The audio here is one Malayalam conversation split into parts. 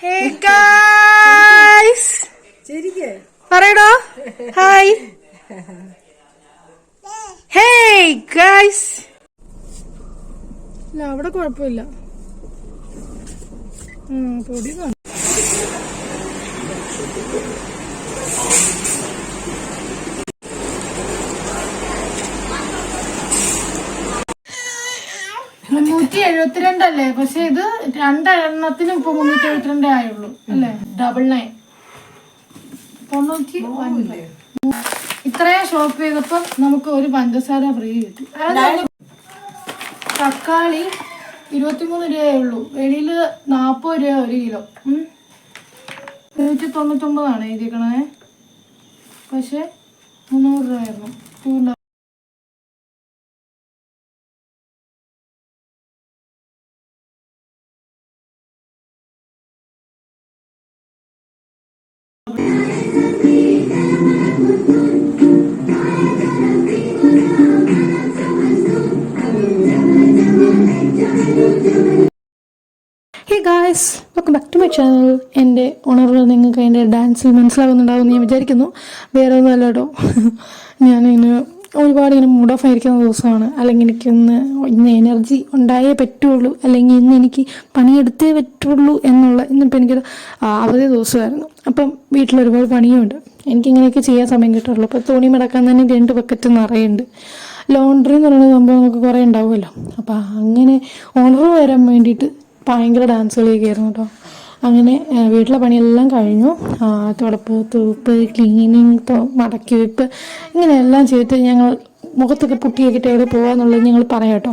ഹേ ഗായ്സ് പറയടോ. ഹായ് ഹേ ഗായ്സ് ഇല്ല അവിടെ കുഴപ്പമില്ല. പൊടി മുന്നൂറ്റി എഴുപത്തിരണ്ടല്ലേ പക്ഷെ ഇത് രണ്ടെണ്ണത്തിന് ഇപ്പൊ മുന്നൂറ്റി എഴുപത്തിരണ്ടേ ആയുള്ളൂ അല്ലേ? ഡബിൾ നയൻ തൊണ്ണൂറ്റി ഒൻപത് ഇത്രയും ഷോപ്പ് ചെയ്തപ്പോ നമുക്ക് ഒരു പഞ്ചസാര ഫ്രീ കിട്ടി. തക്കാളി ഇരുപത്തിമൂന്ന് രൂപയേ ഉള്ളൂ. വെളിയിൽ നാപ്പത് രൂപ ഒരു കിലോ. നൂറ്റി തൊണ്ണൂറ്റൊമ്പതാണ് എഴുതിക്കണേ പക്ഷെ മുന്നൂറ് രൂപയായിരുന്നു two hey guys welcome back to my channel എന്റെ ഉണർവ് നിങ്ങൾക്ക് എന്റെ ഡാൻസിൽ മനസ്സിലാകുന്നുണ്ടാവും എന്ന് ഞാൻ വിചാരിക്കുന്നു. വേറെ ഒന്നും അല്ല കേട്ടോ. ഞാനിങ്ങനെ ഒരുപാട് ഇങ്ങനെ മൂഡ് ഓഫ് ആയിരിക്കുന്ന ദിവസമാണ്. അല്ലെങ്കിൽ എനിക്ക് ഇന്ന് എനർജി ഉണ്ടായേ പറ്റുള്ളൂ. അല്ലെങ്കിൽ ഇന്ന് എനിക്ക് പണിയെടുത്തേ പറ്റുള്ളൂ എന്നുള്ള ഇന്നിപ്പോൾ എനിക്കൊരു അവധി ദിവസമായിരുന്നു. അപ്പം വീട്ടിൽ ഒരുപാട് പണിയുണ്ട്. എനിക്കിങ്ങനെയൊക്കെ ചെയ്യാൻ സമയം കിട്ടുള്ളൂ അപ്പോൾ തുണി മടക്കാൻ തന്നെ രണ്ട് ബക്കറ്റ് നിറയുണ്ട്. ലോണ്ടറി എന്ന് പറയുന്ന സംഭവം നമുക്ക് കുറേ ഉണ്ടാവുമല്ലോ. അപ്പോൾ അങ്ങനെ ഓണർ വരാൻ വേണ്ടിയിട്ട് ഭയങ്കര ഡാൻസ് കളിയൊക്കെയായിരുന്നു കേട്ടോ. അങ്ങനെ വീട്ടിലെ പണിയെല്ലാം കഴിഞ്ഞു. തുടപ്പ് തൂപ്പ് ക്ലീനിങ് മടക്കി വെപ്പ് ഇങ്ങനെയെല്ലാം ചെയ്തിട്ട് ഞങ്ങൾ മുഖത്തൊക്കെ പുട്ടിയൊക്കെ എവിടെ പോകാന്നുള്ളത് ഞങ്ങൾ പറയാം കേട്ടോ.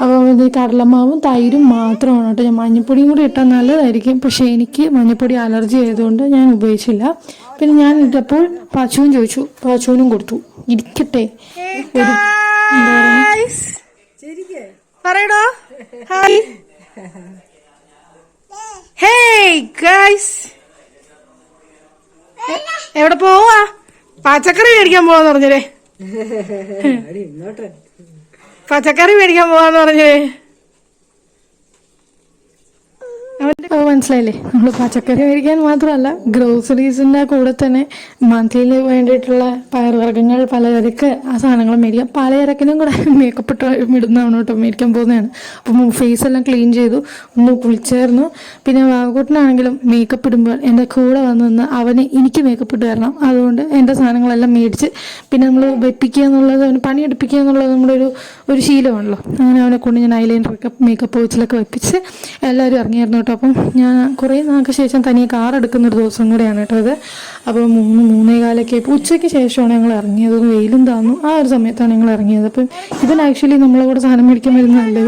അപ്പോൾ ഇത് കടലമാവും തൈരും മാത്രമാണ് കേട്ടോ. ഞാൻ മഞ്ഞപ്പൊടിയും കൂടി ഇട്ടാൽ നല്ലതായിരിക്കും. പക്ഷേ എനിക്ക് മഞ്ഞപ്പൊടി അലർജി ആയതുകൊണ്ട് ഞാൻ ഉപയോഗിച്ചില്ല. പിന്നെ ഞാൻ ഇട്ടപ്പോൾ പാച്ചുവും ചോദിച്ചു. പാച്ചുവിനും കൊടുത്തു. ഇരിക്കട്ടെ. ഒരു പറയടോ. ഹായ് ഹേ ഗൈസ് എവിടെ പോവാ? പച്ചക്കറി മേടിക്കാൻ പോവാന്ന് പറഞ്ഞേ പച്ചക്കറി മേടിക്കാൻ പോവാന്ന് പറഞ്ഞേ മനസ്സിലായില്ലേ? നമ്മൾ പച്ചക്കറി മേടിക്കാൻ മാത്രമല്ല ഗ്രോസറീസിന്റെ കൂടെ തന്നെ മന്ത്ലിയിൽ വേണ്ടിയിട്ടുള്ള പയർവർഗങ്ങൾ പലചരക്ക് ആ സാധനങ്ങൾ മേടിക്കാം. പലചരക്കിനും കൂടെ മേക്കപ്പ് ഇട്ട് ഇടുന്നതാണ് കേട്ടോ മേടിക്കാൻ പോകുന്നതാണ്. അപ്പം ഫേസ് എല്ലാം ക്ലീൻ ചെയ്തു ഒന്ന് കുളിച്ചായിരുന്നു. പിന്നെ വാഗൂട്ടിനാണെങ്കിലും മേക്കപ്പ് ഇടുമ്പോൾ എന്റെ കൂടെ വന്ന് നിന്ന് അവന് എനിക്ക് മേക്കപ്പ് ഇട്ട് തരണം. അതുകൊണ്ട് എന്റെ സാധനങ്ങളെല്ലാം മേടിച്ച് പിന്നെ നമ്മൾ വെപ്പിക്കുക എന്നുള്ളത് അവന് പണിയെടുപ്പിക്കുക എന്നുള്ളത് നമ്മുടെ ഒരു ഒരു ശീലമാണല്ലോ. അങ്ങനെ അവനെ കൊണ്ട് ഞാൻ ഐലൈനറൊക്കെ മേക്കപ്പ് വെച്ചിലൊക്കെ വെപ്പിച്ച് എല്ലാവരും ഇറങ്ങിയായിരുന്നു കേട്ടോ. അപ്പം ഞാൻ കുറേ നാൾക്ക് ശേഷം തനിയെ കാർ എടുക്കുന്ന ഒരു ദിവസം കൂടെയാണ് കേട്ടോ ഇത് അപ്പോൾ മൂന്ന് മൂന്നേ കാലൊക്കെ ഉച്ചയ്ക്ക് ശേഷമാണ് ഞങ്ങൾ ഇറങ്ങിയത്. വെയിലും താന്നു. ആ ഒരു സമയത്താണ് ഞങ്ങൾ ഇറങ്ങിയത്. അപ്പം ഇവൻ ആക്ച്വലി നമ്മളെ കൂടെ സാധനം മേടിക്കാൻ വരുന്നതല്ലേ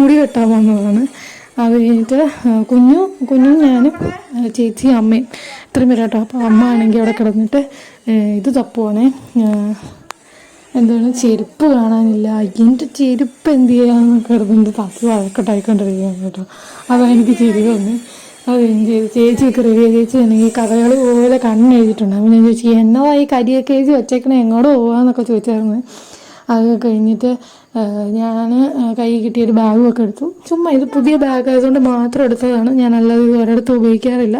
മുടി കെട്ടാൻ വന്നതാണ്. അത് കഴിഞ്ഞിട്ട് കുഞ്ഞു കുഞ്ഞും ഞാനും ചേച്ചി അമ്മയും ഇത്രയും പേരാട്ടോ അപ്പോൾ അമ്മ ആണെങ്കിൽ അവിടെ കിടന്നിട്ട് ഇത് തപ്പുവാണേ. എന്താണ് ചെരുപ്പ് കാണാനില്ല. എന്റെ ചെരുപ്പ് എന്ത് ചെയ്യാന്ന് കരുതുന്നത് തപ്പി വഴക്കട്ടായിക്കൊണ്ടിരിക്കുകയാണ് കേട്ടോ. അതാണ് എനിക്ക് ചെരുവ് തന്നെ അത് എന്ത് ചെയ്തു? ചേച്ചിയൊക്കെ റെഡി ചേച്ചി ആണെങ്കിൽ കഥകളി പോലെ കണ്ണെഴുതിയിട്ടുണ്ട്. അപ്പം ഞാൻ ചോദിച്ചു എന്നതാ ഈ കരിയൊക്കെ എഴുതി വെച്ചേക്കണേ? എങ്ങോട്ട് പോവാന്നൊക്കെ ചോദിച്ചായിരുന്നു. അത് കഴിഞ്ഞിട്ട് ഞാൻ കൈ കിട്ടിയൊരു ബാഗും ഒക്കെ എടുത്തു. ചുമ്മാ ഇത് പുതിയ ബാഗ് ആയതുകൊണ്ട് മാത്രം എടുത്തതാണ്. ഞാൻ അല്ലാതെ ഇത് ഒരിടത്തും ഉപയോഗിക്കാറില്ല.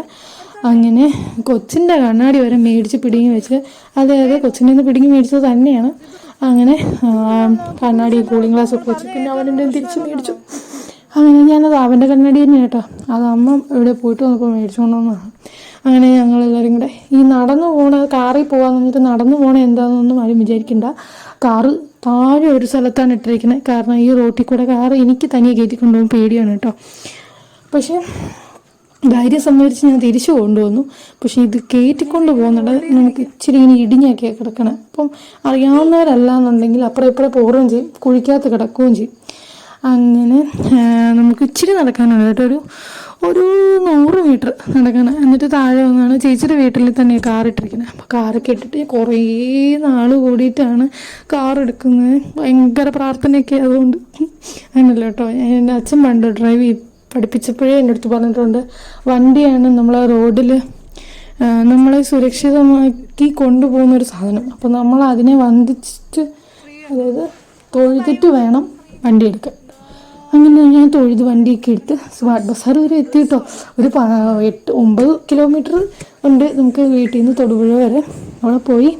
അങ്ങനെ കൊച്ചിന്റെ കണ്ണാടി വരെ മേടിച്ച് പിടിങ്ങി വെച്ച് അതെ അതെ കൊച്ചിന്റെ നിന്ന് പിടിങ്ങി മേടിച്ചത് തന്നെയാണ്. അങ്ങനെ കണ്ണാടി കൂളിംഗ് ഗ്ലാസ് ഒക്കെ വെച്ച് പിന്നെ അവനെന്റെ തിരിച്ച് മേടിച്ചു. അങ്ങനെ ഞാനത് അവന്റെ കണ്ണാടി തന്നെ കേട്ടോ. അത് അമ്മ ഇവിടെ പോയിട്ട് വന്നപ്പോൾ മേടിച്ചുകൊണ്ട് വന്നതാണ് അങ്ങനെ ഞങ്ങളെല്ലാവരും കൂടെ ഈ നടന്നു പോണ കാറിൽ പോകാന്ന് പറഞ്ഞിട്ട് നടന്നു പോണ എന്താണെന്നൊന്നും ആരും വിചാരിക്കണ്ട. കാറ് താഴെ ഒരു സ്ഥലത്താണ് ഇട്ടിരിക്കുന്നത്. കാരണം ഈ റോട്ടിൽ കൂടെ കാറ് എനിക്ക് തനിയെ കയറ്റി കൊണ്ടുപോകാൻ പേടിയാണ് കേട്ടോ. പക്ഷേ ധൈര്യം സംഭരിച്ച് ഞാൻ തിരിച്ചു കൊണ്ടുവന്നു. പക്ഷെ ഇത് കയറ്റിക്കൊണ്ട് പോകുന്നുണ്ട് നമുക്ക് ഇച്ചിരി ഇങ്ങനെ ഇടിഞ്ഞൊക്കെ കിടക്കണം. അപ്പം അറിയാവുന്നവരല്ല എന്നുണ്ടെങ്കിൽ അപ്പുറം ഇപ്പുറം പോറുകയും ചെയ്യും കുഴിക്കകത്ത് കിടക്കുകയും ചെയ്യും. അങ്ങനെ നമുക്ക് ഇച്ചിരി നടക്കാനുണ്ട് കേട്ടോ. ഒരു ഒരു നൂറ് മീറ്റർ നടക്കണം. എന്നിട്ട് താഴെ വന്നാണ് ചേച്ചിയുടെ വീട്ടിൽ തന്നെ കാർ ഇട്ടിരിക്കുന്നത്. അപ്പോൾ കാറൊക്കെ ഇട്ടിട്ട് കുറേ നാൾ കൂടിയിട്ടാണ് കാർ എടുക്കുന്നത്. ഭയങ്കര പ്രാർത്ഥനയൊക്കെ അതുകൊണ്ട് അങ്ങനല്ല കേട്ടോ. എന്റെ അച്ഛൻ പണ്ട് ഡ്രൈവ് ചെയ്ത് പഠിപ്പിച്ചപ്പോഴേ എന്റെ അടുത്ത് പറഞ്ഞിട്ടുണ്ട് വണ്ടിയാണ് നമ്മൾ റോഡിൽ നമ്മളെ സുരക്ഷിതമാക്കി കൊണ്ടുപോകുന്ന ഒരു സാധനം. അപ്പോൾ നമ്മൾ അതിനെ വന്ദിച്ചിട്ട് അതായത് തൊഴുതിട്ട് വേണം വണ്ടി എടുക്കാൻ. അങ്ങനെ ഞാൻ തൊഴുത് വണ്ടിയൊക്കെ എടുത്ത് സ്മാർട്ട് ബസാർ വരെ എത്തിയിട്ടോ. ഒരു എട്ട് ഒമ്പത് കിലോമീറ്റർ ഉണ്ട് നമുക്ക് വീട്ടിൽ നിന്ന് തൊടുപുഴ വരെ. അവിടെ പോയി.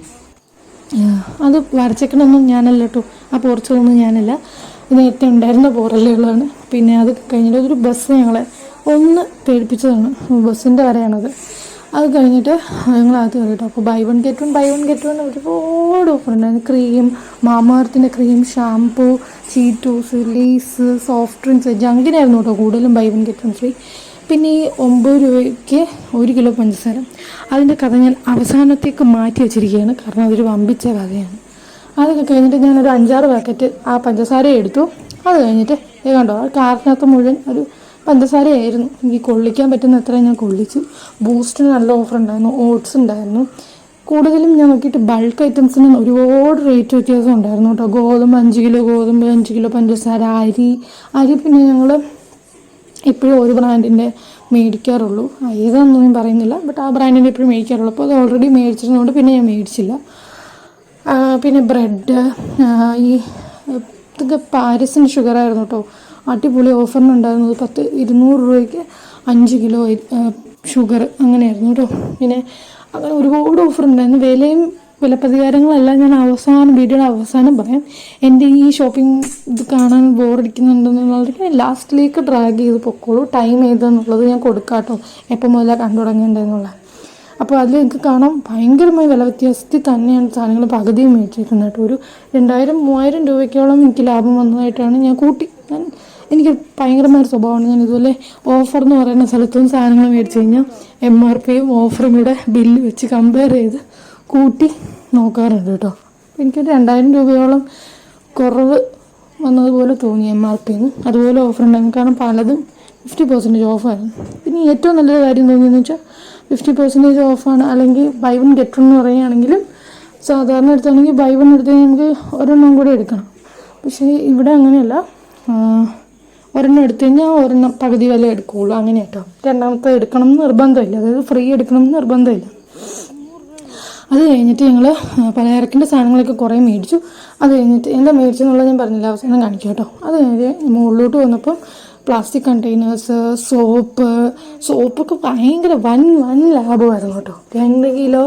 അത് വരച്ചേക്കണമൊന്നും ഞാനല്ല കേട്ടോ ആ പോർച്ചൊന്നും ഞാനല്ല. നേരത്തെ ഉണ്ടായിരുന്ന പോറല്ലുകളാണ് പിന്നെ അത് കഴിഞ്ഞിട്ട് ഒരു ബസ് ഞങ്ങളെ ഒന്ന് പേടിപ്പിച്ചതാണ്. ബസ്സിന്റെ വരെയാണത് അത് കഴിഞ്ഞിട്ട് ഞങ്ങൾ അത് കയറിട്ടോ. അപ്പോൾ buy one get one buy one get one ഒരുപാട് ഓഫർ ഉണ്ടായിരുന്നു. Cream മാമാർത്തിന്റെ cream shampoo Cheetos Lay's soft drinks ജങ്കിനായിരുന്നു കേട്ടോ കൂടുതലും buy one get one free പിന്നെ ഈ ഒമ്പത് രൂപയ്ക്ക് ഒരു കിലോ പഞ്ചസാര. അതിന്റെ കഥ ഞാൻ അവസാനത്തേക്ക് മാറ്റി വെച്ചിരിക്കുകയാണ്. കാരണം അതൊരു വമ്പിച്ച കഥയാണ്. അതൊക്കെ കഴിഞ്ഞിട്ട് ഞാനൊരു അഞ്ചാറ് പാക്കറ്റ് ആ പഞ്ചസാര എടുത്തു. അത് കഴിഞ്ഞിട്ട് ഇത് കണ്ടോ കാറിനകത്ത് മുഴുവൻ ഒരു പഞ്ചസാരയായിരുന്നു. എനിക്ക് കൊള്ളിക്കാൻ പറ്റുന്ന അത്ര ഞാൻ കൊള്ളിച്ചു. ബൂസ്റ്റിന് നല്ല ഓഫർ ഉണ്ടായിരുന്നു ഓട്സ് ഉണ്ടായിരുന്നു. കൂടുതലും ഞാൻ നോക്കിയിട്ട് ബൾക്ക് ഐറ്റംസിന് ഒരുപാട് റേറ്റ് വ്യത്യാസം ഉണ്ടായിരുന്നു കേട്ടോ. ഗോതമ്പ് അഞ്ച് കിലോ ഗോതമ്പ് അഞ്ച് കിലോ പഞ്ചസാര അരി. അരി പിന്നെ ഞങ്ങൾ എപ്പോഴും ഒരു ബ്രാൻഡിന്റെ മേടിക്കാറുള്ളൂ. ഏതാണെന്നൊന്നും പറയുന്നില്ല. ബട്ട് ആ ബ്രാൻഡിന്റെ എപ്പോഴും മേടിക്കാറുള്ളൂ. അപ്പോൾ അത് ഓൾറെഡി മേടിച്ചിരുന്നതുകൊണ്ട് പിന്നെ ഞാൻ മേടിച്ചില്ല. പിന്നെ ബ്രെഡ് ഈ ഇതൊക്കെ പാരിസിന് ഷുഗറായിരുന്നു കേട്ടോ അടിപൊളി ഓഫറിനുണ്ടായിരുന്നത് പത്ത് ഇരുന്നൂറ് രൂപയ്ക്ക് അഞ്ച് കിലോ ഷുഗർ അങ്ങനെയായിരുന്നു കേട്ടോ പിന്നെ അങ്ങനെ ഒരുപാട് ഓഫർ ഉണ്ടായിരുന്നു. വിലയും വിലപ്രതികാരങ്ങളെല്ലാം ഞാൻ അവസാനം വീഡിയോയുടെ അവസാനം പറയാം. എന്റെ ഈ ഷോപ്പിംഗ് ഇത് കാണാൻ ബോറടിക്കുന്നുണ്ടെന്നുള്ളത് ഞാൻ ലാസ്റ്റിലേക്ക് ഡ്രാഗ് ചെയ്ത് പൊക്കോളൂ. ടൈം ഏതെന്നുള്ളത് ഞാൻ കൊടുക്കാം കേട്ടോ എപ്പോൾ മുതലാണ് കണ്ടു തുടങ്ങേണ്ടതെന്നുള്ള അപ്പോൾ അതിൽ എനിക്ക് കാണാം ഭയങ്കരമായ വില വ്യത്യാസത്തിൽ തന്നെയാണ് സാധനങ്ങൾ പകുതിയും മേടിച്ചിരിക്കുന്നത് കേട്ടോ ഒരു രണ്ടായിരം മൂവായിരം രൂപയ്ക്കോളം എനിക്ക് ലാഭം വന്നതായിട്ടാണ് ഞാൻ കൂട്ടി. ഞാൻ എനിക്ക് ഭയങ്കരമായ ഒരു സ്വഭാവമാണ്. ഞാൻ ഇതുപോലെ ഓഫർ എന്ന് പറയുന്ന സ്ഥലത്തും സാധനങ്ങൾ മേടിച്ച് കഴിഞ്ഞാൽ എം ആർ പിയും ഓഫറും കൂടെ ബില്ല് വെച്ച് കമ്പയർ ചെയ്ത് കൂട്ടി നോക്കാറുണ്ട് കേട്ടോ. എനിക്കൊരു രണ്ടായിരം രൂപയോളം കുറവ് വന്നതുപോലെ തോന്നി എം ആർ പിന്ന് അതുപോലെ ഓഫർ ഉണ്ടായിരുന്നു. കാരണം പലതും ഫിഫ്റ്റി പെർസെന്റേജ് ഓഫായിരുന്നു പിന്നെ ഏറ്റവും നല്ലൊരു കാര്യം തോന്നിയെന്ന് വെച്ചാൽ ഫിഫ്റ്റി പെർസെന്റേജ് ഓഫാണ് അല്ലെങ്കിൽ ബൈ വൺ ഗെറ്റ് വൺ എന്ന് പറയുകയാണെങ്കിലും സാധാരണ എടുത്താണെങ്കിൽ ബൈ വൺ എടുത്ത് നമുക്ക് ഒരെണ്ണം കൂടെ എടുക്കണം. പക്ഷേ ഇവിടെ അങ്ങനെയല്ല. ഒരെണ്ണം എടുത്തു കഴിഞ്ഞാൽ ഒരെണ്ണം പകുതി വില എടുക്കുകയുള്ളൂ. അങ്ങനെ കേട്ടോ രണ്ടാമത്തെ എടുക്കണം എന്ന് നിർബന്ധമില്ല. അതായത് ഫ്രീ എടുക്കണം എന്ന് നിർബന്ധമില്ല. അത് കഴിഞ്ഞിട്ട് ഞങ്ങൾ പലചരക്കിന്റെ സാധനങ്ങളൊക്കെ കുറേ മേടിച്ചു. അത് കഴിഞ്ഞിട്ട് എന്താ മേടിച്ചെന്നുള്ളത് ഞാൻ പറഞ്ഞില്ല. അവസാനം കാണിക്കാം കേട്ടോ. അത് കഴിഞ്ഞ് മുകളിലോട്ട് വന്നപ്പം പ്ലാസ്റ്റിക് കണ്ടെയ്നേഴ്സ് സോപ്പ് സോപ്പൊക്കെ ഭയങ്കര വൻ വൻ ലാഭമായിരുന്നു കേട്ടോ. രണ്ട് കിലോ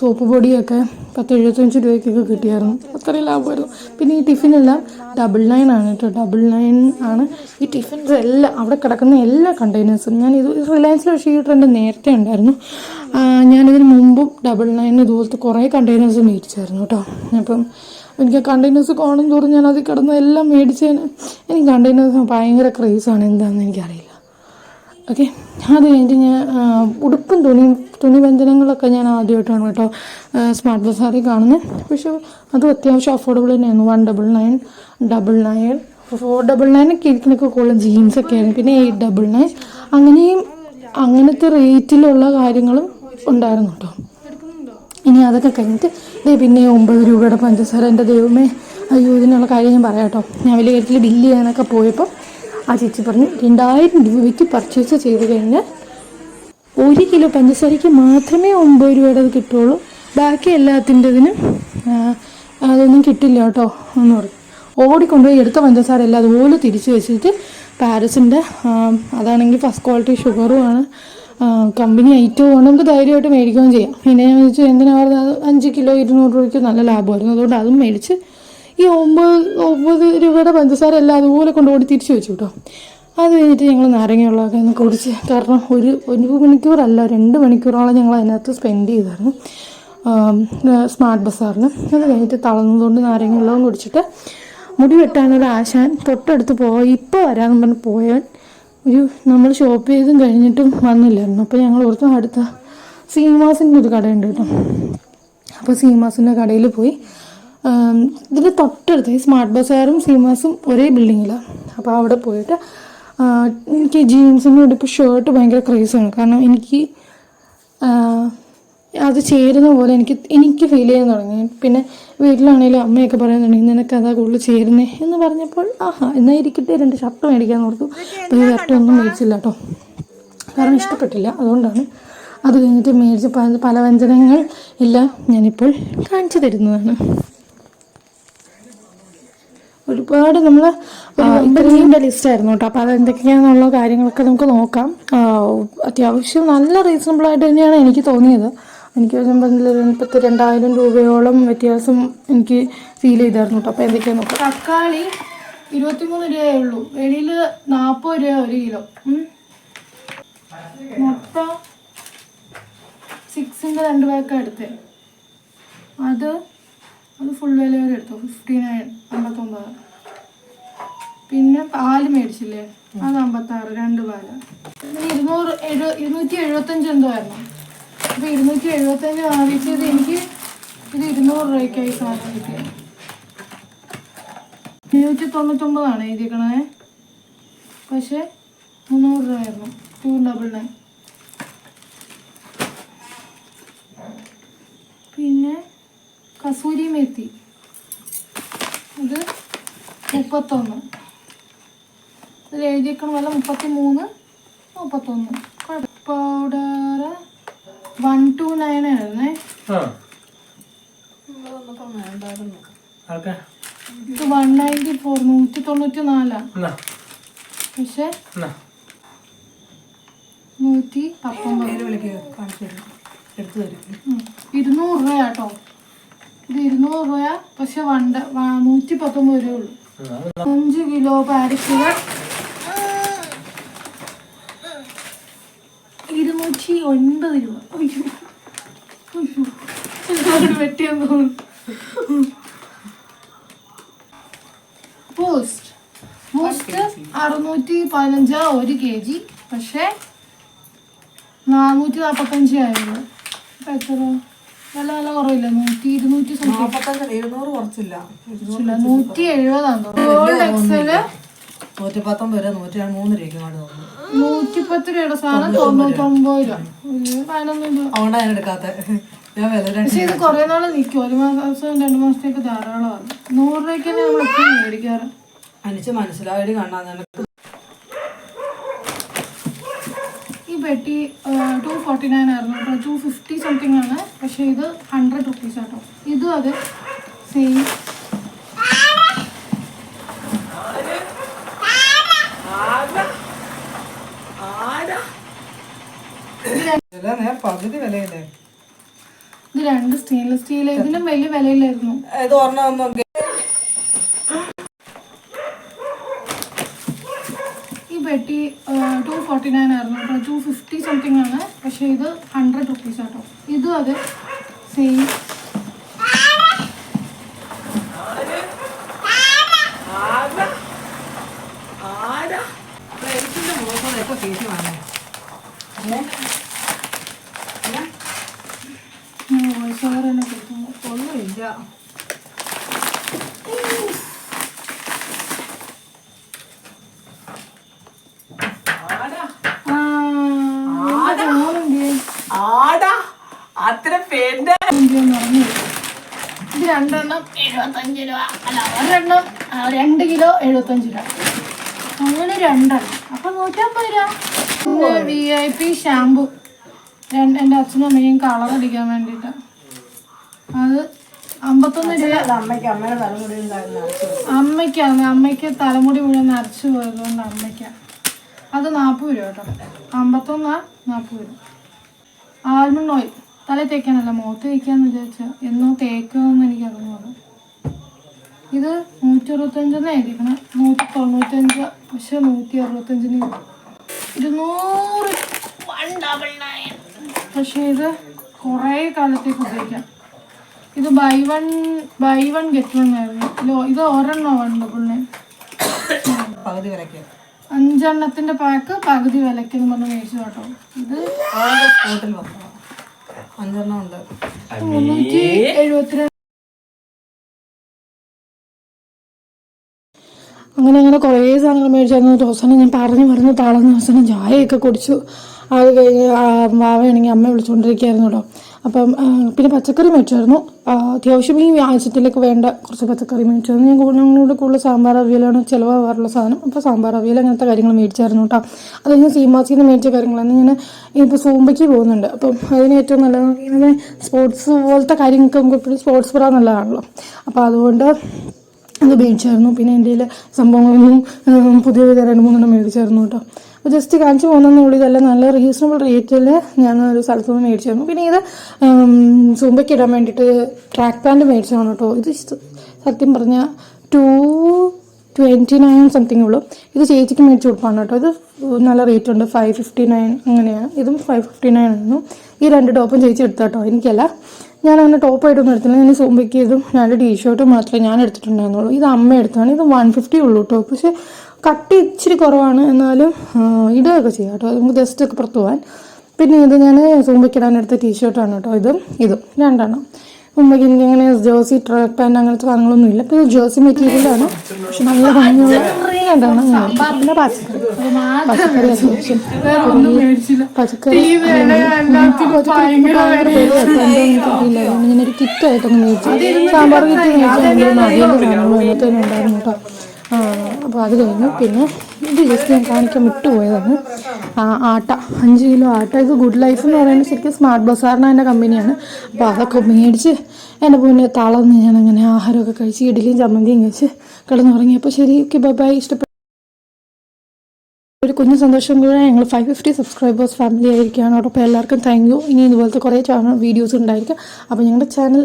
സോപ്പ് പൊടിയൊക്കെ പത്ത് എഴുപത്തഞ്ച് രൂപയ്ക്കൊക്കെ കിട്ടിയായിരുന്നു. അത്രയും ലാഭമായിരുന്നു. പിന്നെ ഈ ടിഫിനെല്ലാം ഡബിൾ നയൻ ആണ് കേട്ടോ. ഡബിൾ നയൻ ആണ്. ഈ ടിഫിൻസ് എല്ലാം അവിടെ കിടക്കുന്ന എല്ലാ കണ്ടെയ്നേഴ്സും ഞാൻ ഇത് റിലയൻസിൽ പക്ഷേ ഈ ട്രെൻഡ് നേരത്തെ ഉണ്ടായിരുന്നു. ഞാനിതിന് മുമ്പും ഡബിൾ നയൻ ഇതുപോലത്തെ കുറേ കണ്ടെയ്നേഴ്സ് മേടിച്ചായിരുന്നു കേട്ടോ. അപ്പം എനിക്ക് കണ്ടെയ്നേഴ്സ് കാണും തോറും ഞാൻ അതിൽ കിടന്ന് എല്ലാം മേടിച്ചതിന് എനിക്ക് കണ്ടെയ്നേഴ്സ് ഭയങ്കര ക്രേസാണ് എന്താണെന്ന് എനിക്കറിയില്ല. ഓക്കെ? അത് കഴിഞ്ഞിട്ട് ഞാൻ ഉടുപ്പും തുണി തുണി വ്യഞ്ജനങ്ങളൊക്കെ ഞാൻ ആദ്യമായിട്ടാണ് കേട്ടോ സ്മാർട്ട് ബസാറിൽ കാണുന്നത് പക്ഷേ അത് അത്യാവശ്യം അഫോർഡബിൾ തന്നെയായിരുന്നു. One double nine double nine four double നയനൊക്കെ ഇരിക്കുന്നൊക്കെ കൂടുതൽ ജീൻസൊക്കെ ആയിരുന്നു. പിന്നെ എയ്റ്റ് ഡബിൾ നയൻ. അങ്ങനെയും അങ്ങനത്തെ റേറ്റിലുള്ള കാര്യങ്ങളും ഉണ്ടായിരുന്നു കേട്ടോ. ഇനി അതൊക്കെ കഴിഞ്ഞിട്ട് ദേ പിന്നെ ഒമ്പത് രൂപയുടെ പഞ്ചസാര എന്റെ ദൈവമേ. അയ്യോ ഇതിനുള്ള കാര്യം ഞാൻ പറയാം കേട്ടോ. ഞാൻ വലിയ കാര്യത്തിൽ ബില്ല് ചെയ്യാനൊക്കെ പോയപ്പോൾ ആ ചേച്ചി പറഞ്ഞു രണ്ടായിരം രൂപയ്ക്ക് പർച്ചേസ് ചെയ്ത് കഴിഞ്ഞാൽ ഒരു കിലോ പഞ്ചസാരയ്ക്ക് മാത്രമേ ഒമ്പത് രൂപയുടെ കിട്ടുള്ളൂ. ബാക്കി എല്ലാത്തിന്റെതിനും അതൊന്നും കിട്ടില്ല കേട്ടോ എന്ന് പറഞ്ഞു. ഓടിക്കൊണ്ടുപോയി എടുത്ത പഞ്ചസാര എല്ലാം അതുപോലെ തിരിച്ച് വെച്ചിട്ട് പാരസിന്റെ അതാണെങ്കിൽ ഫസ്റ്റ് ക്വാളിറ്റി ഷുഗറുമാണ് കമ്പനി ഐറ്റവുമാണ് നമുക്ക് ധൈര്യമായിട്ട് മേടിക്കുകയും ചെയ്യാം. പിന്നെ ഞാൻ ചോദിച്ചു എന്തിനാ പറഞ്ഞത് അഞ്ച് കിലോ ഇരുന്നൂറ് രൂപയ്ക്ക് നല്ല ലാഭമായിരുന്നു. അതുകൊണ്ട് അതും മേടിച്ച് ഈ ഒമ്പത് ഒമ്പത് രൂപയുടെ പഞ്ചസാര എല്ലാം അതുപോലെ കൊണ്ടുപോയി തിരിച്ചു വെച്ചു കേട്ടോ. അത് കഴിഞ്ഞിട്ട് ഞങ്ങൾ നാരങ്ങ വെള്ളമൊക്കെ ഒന്ന് കുടിച്ച് കാരണം ഒരു ഒരു മണിക്കൂറല്ല രണ്ട് മണിക്കൂറോളം ഞങ്ങൾ അതിനകത്ത് സ്പെൻഡ് ചെയ്തായിരുന്നു. സ്മാർട്ട് ബസാറിന് അത് കഴിഞ്ഞിട്ട് തളർന്നതുകൊണ്ട് നാരങ്ങ വെള്ളവും കുടിച്ചിട്ട് മുടി വെട്ടാനൊരു ആശാൻ തൊട്ടടുത്ത് പോയി. ഇപ്പോൾ വരാമെന്ന് പറഞ്ഞ് പോയാൽ ഒരു നമ്മൾ ഷോപ്പ് ചെയ്തും കഴിഞ്ഞിട്ടും വന്നില്ലായിരുന്നു. അപ്പോൾ ഞങ്ങൾ ഓർത്തു അടുത്ത സീമാസിന്റെ ഒരു കടയുണ്ട് കേട്ടോ. അപ്പോൾ സീമാസിന്റെ കടയിൽ പോയി ഇതിന്റെ തൊട്ടടുത്ത് ഈ സ്മാർട്ട് ബസാറും സീമാസും ഒരേ ബിൽഡിങ്ങിലാണ് അപ്പോൾ അവിടെ പോയിട്ട് എനിക്ക് ജീൻസിനോട് ഇപ്പോൾ ഷർട്ട് ഭയങ്കര ക്രേസാണ് കാരണം എനിക്ക് അത് ചേരുന്ന പോലെ എനിക്ക് എനിക്ക് ഫീൽ ചെയ്യാൻ തുടങ്ങി. പിന്നെ വീട്ടിലാണെങ്കിലും അമ്മയൊക്കെ പറയാൻ തുടങ്ങി നിനക്ക് അതാ കൂടുതൽ ചേരുന്നേ എന്ന് പറഞ്ഞപ്പോൾ ആഹാ എന്നാൽ ഇരിക്കട്ടെ രണ്ട് ഷർട്ട് മേടിക്കാൻ ഓർത്തു. അപ്പോൾ ഈ ഷർട്ട് ഒന്നും മേടിച്ചില്ല കേട്ടോ. കാരണം ഇഷ്ടപ്പെട്ടില്ല. അതുകൊണ്ടാണ് അത് കഴിഞ്ഞിട്ട് മേടിച്ച പല വ്യഞ്ജനങ്ങൾ എല്ലാം ഞാനിപ്പോൾ കാണിച്ചു തരുന്നതാണ്. ഒരുപാട് ഒരുപാട് നമ്മൾ നീണ്ട ലിസ്റ്റ് ആയിരുന്നു കേട്ടോ. അപ്പോൾ അത് എന്തൊക്കെയാണെന്നുള്ള കാര്യങ്ങളൊക്കെ നമുക്ക് നോക്കാം. അത്യാവശ്യം നല്ല റീസണബിൾ ആയിട്ട് തന്നെയാണ് എനിക്ക് തോന്നിയത്. എനിക്ക് മുപ്പത്തി രണ്ടായിരം രൂപയോളം വ്യത്യാസം എനിക്ക് ഫീൽ ചെയ്തായിരുന്നു കേട്ടോ അപ്പോൾ എന്തൊക്കെയാണ് നോക്കാം. തക്കാളി ഇരുപത്തിമൂന്ന് രൂപയേ ഉള്ളൂ. വെളിയിൽ നാൽപ്പത് രൂപ ഒരു കിലോ. മുട്ട സിക്സിന്റെ രണ്ട് പേക്ക എടുത്തേ. അത് അത് ഫുൾ വില വരെ എടുത്തു. ഫിഫ്റ്റി നയൻ അമ്പത്തൊമ്പത്. പിന്നെ പാൽ മേടിച്ചില്ലേ? അത് അമ്പത്താറ് രണ്ട് പാൽ. ഇരുന്നൂറ് എഴു ഇരുന്നൂറ്റി എഴുപത്തഞ്ച് എന്തോ ആയിരുന്നു. അപ്പോൾ ഇരുന്നൂറ്റി എഴുപത്തഞ്ച് വാങ്ങിച്ചത് എനിക്ക് ഇത് ഇരുന്നൂറ് രൂപയ്ക്കായി സാധനം കിട്ടിയത്. ഇരുന്നൂറ്റി തൊണ്ണൂറ്റൊമ്പതാണ് എഴുതിയേക്കണേ പക്ഷേ മുന്നൂറ് രൂപയായിരുന്നു. ടു ഡബിൾ നയൻ പിന്നെ കസൂരി മേത്തി. ഇത് മുപ്പത്തൊന്ന്. ഇതിൽ എഴുതിയേക്കണ വല്ല മുപ്പത്തി മൂന്ന് മുപ്പത്തൊന്ന് പൗഡർ വൺ ടു നയൻ ആയിരുന്നേ. ഇത് വൺ നയന്റി ഫോർ നൂറ്റി തൊണ്ണൂറ്റി നാലാ പക്ഷേ നൂറ്റി പത്തൊമ്പത്. ഇരുന്നൂറ് രൂപ കേട്ടോ. ഇത് ഇരുന്നൂറ് രൂപ പക്ഷെ വണ്ട നൂറ്റി പത്തൊമ്പത് രൂപ ഉള്ളൂ. അഞ്ച് കിലോ പാരക്കിഴ ഇരുന്നൂറ്റി ഒൻപത് രൂപ ഒരുപാട് തോന്നുന്നു. പോസ്റ്റ് പോസ്റ്റ് അറുന്നൂറ്റി പതിനഞ്ച് ഒരു കെ ജി പക്ഷേ നാനൂറ്റി നാൽപ്പത്തഞ്ച് ആയിരുന്നു. ഇപ്പം എത്ര? വില വില കുറവില്ല. നൂറ്റി ഇരുന്നൂറ്റി ഇരുന്നൂറ് കുറച്ചില്ല. നൂറ്റി എഴുപതാണ് ഗോൾഡ് എക്സൽ നൂറ്റി പത്തൊമ്പത് രൂപ നൂറ്റി മൂന്ന് രൂപയ്ക്ക് അങ്ങോട്ട് തോന്നുന്നു നൂറ്റിപ്പത്ത് രൂപയുടെ സാധനം തൊണ്ണൂറ്റൊമ്പത് രൂപ. ഒരു പതിനൊന്ന് രൂപ. അതുകൊണ്ടാണ് ഞാൻ എടുക്കാത്ത. ഞാൻ വില രണ്ട് പക്ഷെ ഇത് കുറേ നാൾ നിൽക്കും ഒരു മാസം രണ്ട് മാസത്തേക്ക് ധാരാളമാണ്. നൂറ് രൂപയ്ക്ക് തന്നെ നമ്മൾ എപ്പോഴും മേടിക്കാറ്. അനിച്ച് മനസ്സിലായി കാണാൻ നിനക്ക്. ഈ പെട്ടി ടു ഫോർട്ടി നയൻ ആയിരുന്നു. കേട്ടോ ടു ഫിഫ്റ്റി സംതിങ് ആണ്. പക്ഷേ ഇത് ഹൺഡ്രഡ് റുപ്പീസ് ആട്ടോ. ഇതും അത് സെയിം വില നേർ പകുതി വിലയല്ലേ? ഇത് രണ്ട് സ്റ്റെയിൻലെസ് സ്റ്റീൽ ഇതിനും വലിയ വിലയില്ലായിരുന്നു ഇത് ഒരെണ്ണം ഈ പെട്ടി ടു ഫോർട്ടി നയൻ ആയിരുന്നു. കേട്ടോ ടു ഫിഫ്റ്റി സംതിങ് ആണ്. പക്ഷേ ഇത് ഹൺഡ്രഡ് റുപ്പീസ് ആട്ടോ. ഇതും അത് സെയിം എഴുത്തിന്റെ മുഖത്തോടെ എപ്പോ കേട്ടി വാങ്ങേ വോയിസ് ഓവർ തന്നെ കൊടുക്കുന്നു ഒന്നുമില്ല ആ, പറഞ്ഞു ഇത് രണ്ടെണ്ണം എഴുപത്തഞ്ച് രൂപ. അല്ല ഒരെണ്ണം രണ്ട് കിലോ എഴുപത്തഞ്ച് രൂപ. അങ്ങനെ രണ്ടെണ്ണം. അപ്പൊ നൂറ്റമ്പത് രൂപ വി ഐ പി ഷാമ്പു രണ്ട് എന്റെ അച്ഛനും അമ്മയും കളർ അടിക്കാൻ വേണ്ടിയിട്ട്. അത് അമ്പത്തൊന്ന് രൂപ. അമ്മയ്ക്കാണ് അമ്മയ്ക്ക് തലമുടി മുഴുവൻ നരച്ചു പോയതുകൊണ്ട് അമ്മയ്ക്കാണ് അത് നാൽപ്പത് രൂപ കേട്ടോ. അമ്പത്തൊന്നാ നാൽപ്പത് രൂപ. ആൽമണ്ട് ഓയിൽ തല തേക്കാനല്ല മുഖത്ത് തേക്കാന്ന് വിചാരിച്ച എന്നോ തേക്കുമെന്ന് എനിക്ക് അറിഞ്ഞു ഇത് നൂറ്റി അറുപത്തഞ്ചെന്ന് എഴുതിക്കണം നൂറ്റി തൊണ്ണൂറ്റഞ്ച് പക്ഷെ നൂറ്റി അറുപത്തഞ്ചിന്. ഇരുന്നൂറ് വൺ ഡബിൾ നയൻ പക്ഷേ ഇത് കുറേ കാലത്തേക്ക് ഉപയോഗിക്കാം. ഇത് buy one buy one get one ആയിരുന്നു. ഇത് ഇത് ഒരെണ്ണം വൺ ഡബിൾ നയൻ പകുതി വിലക്ക് അഞ്ചെണ്ണത്തിന്റെ പാക്ക് പകുതി വിലയ്ക്ക് എന്ന് പറഞ്ഞ് മേടിച്ചു കേട്ടോ ഇത് ഓരോ സ്പോട്ടിൽ വന്നു. അഞ്ചെണ്ണം ഉണ്ട്. മുന്നൂറ്റി എഴുപത്തിരണ്ട് അങ്ങനെ അങ്ങനെ കുറേ സാധനങ്ങൾ മേടിച്ചായിരുന്നു. ദിവസം ഞാൻ പറഞ്ഞു പറഞ്ഞു തളർന്ന അവസാനം ചായയൊക്കെ കുടിച്ചു. അത് കഴിഞ്ഞ് വാവയാണെങ്കിൽ അമ്മ വിളിച്ചുകൊണ്ടിരിക്കുകയായിരുന്നു കേട്ടോ. അപ്പം പിന്നെ പച്ചക്കറി മേടിച്ചായിരുന്നു. അത്യാവശ്യം ഈ ആവശ്യത്തിലേക്ക് വേണ്ട കുറച്ച് പച്ചക്കറി മേടിച്ചായിരുന്നു. ഞാൻ കൂടുതൽ കൂടെ കൂടുതൽ സാമ്പാർ അവിയലാണ് ചിലവാകാറുള്ള സാധനം. അപ്പോൾ സാമ്പാർ അവിയൽ അങ്ങനത്തെ കാര്യങ്ങൾ മേടിച്ചായിരുന്നു കേട്ടോ. അത് കഴിഞ്ഞ് സീമാസിൽ നിന്ന് മേടിച്ച കാര്യങ്ങളാണ്. ഞാൻ ഇപ്പോൾ സൂമ്പയ്ക്ക് പോകുന്നുണ്ട്. അപ്പം അതിന് ഏറ്റവും നല്ലത് ഇങ്ങനെ സ്പോർട്സ് പോലത്തെ കാര്യങ്ങൾക്ക് നമുക്ക് സ്പോർട്സ് ബ്രാ നല്ലതാണല്ലോ. അപ്പോൾ അതുകൊണ്ട് അത് ഉപയോഗിച്ചായിരുന്നു. പിന്നെ എന്റെ സംഭവങ്ങളൊന്നും പുതിയ പുതിയ രണ്ട് മൂന്നെണ്ണം മേടിച്ചായിരുന്നു കേട്ടോ. അപ്പോൾ ജസ്റ്റ് കാണിച്ചു പോകുന്നതേ ഉള്ളൂ ഇതെല്ലാം നല്ല റീസണബിൾ റേറ്റിൽ ഞാൻ ഒരു സ്ഥലത്ത് നിന്ന് മേടിച്ചായിരുന്നു. പിന്നെ ഇത് സൂമ്പയ്ക്ക് ഇടാൻ വേണ്ടിയിട്ട് ട്രാക്ക് പാന്റ് മേടിച്ചതാണ് കേട്ടോ. ഇത് സത്യം പറഞ്ഞാൽ ടു ട്വന്റി നയൻ സംതിങ് ഉള്ളൂ. ഇത് ചേച്ചിക്ക് മേടിച്ച് കൊടുപ്പാണ് കേട്ടോ. ഇത് നല്ല റേറ്റ് ഉണ്ട്. ഫൈവ് ഫിഫ്റ്റി നയൻ അങ്ങനെയാണ് ഇതും ഫൈവ് ഫിഫ്റ്റി നയൻ ആയിരുന്നു. ഈ രണ്ട് ടോപ്പും ചേച്ചി എടുത്ത കേട്ടോ. എനിക്കല്ല. ഞാൻ അങ്ങനെ ടോപ്പ് ആയിട്ടൊന്നും എടുത്തില്ല. ഞാൻ സൂമ്പയ്ക്ക് ഞാൻ രണ്ട് ടീഷർട്ടും മാത്രമേ ഞാൻ എടുത്തിട്ടുണ്ടായിരുന്നുള്ളൂ. ഇത് അമ്മ എടുത്താണ് ഇത് വൺ ഫിഫ്റ്റി ഉള്ളൂ കേട്ടോ പക്ഷേ കട്ടി ഇച്ചിരി കുറവാണ്. എന്നാലും ഇടുകയൊക്കെ ചെയ്യാം കേട്ടോ. നമുക്ക് ജസ്റ്റ് ഒക്കെ പുറത്ത് പോകാൻ പിന്നെ ഇത് ഞാൻ സൂമ്പയ്ക്കിടാൻ എടുത്ത ടീഷർട്ടാണ് കേട്ടോ. ഇതും ഇതും. രണ്ടെണ്ണം. മുമ്പൊക്കെ എനിക്ക് അങ്ങനെ ജേഴ്സി ട്രാക്ക് പാന്റ് അങ്ങനത്തെ സാധനങ്ങളൊന്നും ഇല്ല ഇപ്പോൾ ഇത് ജേഴ്സി മെറ്റീരിയലാണ് പക്ഷെ നല്ല ഭംഗിയുള്ള പിന്നെ പച്ചക്കറി. പച്ചക്കറി ഞാനൊരു കിറ്റായിട്ടൊന്ന് മേടിച്ചു. സാമ്പാർ കിറ്റ് മേടിച്ചു. അതിന്റെ സാധനങ്ങൾ ഉണ്ടായിരുന്നു കേട്ടോ. അപ്പോൾ അത് കഴിഞ്ഞു. പിന്നെ ഇത് ജസ്റ്റ് ഞാൻ കാണിക്കാൻ വിട്ടുപോയതാണ്. ആട്ട. അഞ്ച് കിലോ ആട്ട. ഇത് ഗുഡ് ലൈഫ് എന്ന് പറയുന്നത് ശരിക്കും സ്മാർട്ട് ബസാറിന് എന്റെ കമ്പനിയാണ് അപ്പോൾ അതൊക്കെ മേടിച്ച് എന്റെ പൂവിനെ തളർന്ന് ഞാൻ അങ്ങനെ ആഹാരമൊക്കെ കഴിച്ച് ഇഡലിയും ചമ്മന്തിയും കഴിച്ച് കിടന്നുറങ്ങിയപ്പോൾ ശരി ഓക്കെ ബൈ ബൈ ഇഷ്ടപ്പെട്ടു ഒരു കുഞ്ഞു സന്തോഷം കൂടെ ഞങ്ങൾ ഫൈവ് ഫിഫ്റ്റി സബ്സ്ക്രൈബേഴ്സ് ഫാമിലി ആയിരിക്കുകയാണ്. അപ്പോൾ എല്ലാവർക്കും താങ്ക് യു ഇനി ഇതുപോലത്തെ കുറേ ചാനൽ വീഡിയോസ് ഉണ്ടായിരിക്കും. അപ്പോൾ ഞങ്ങളുടെ ചാനൽ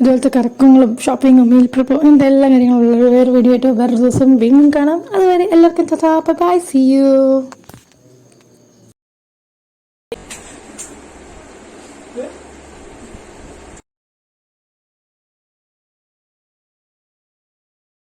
ഇതുപോലത്തെ കറക്കങ്ങളും ഷോപ്പിങ്ങും മീൽ പ്രിപ്പും അങ്ങനത്തെ എല്ലാ കാര്യങ്ങളും ഉള്ള വേറെ വീഡിയോ ആയിട്ട് വേറെ ദിവസം വീണ്ടും കാണാം. അതുവരെ എല്ലാവർക്കും ബൈ സി യു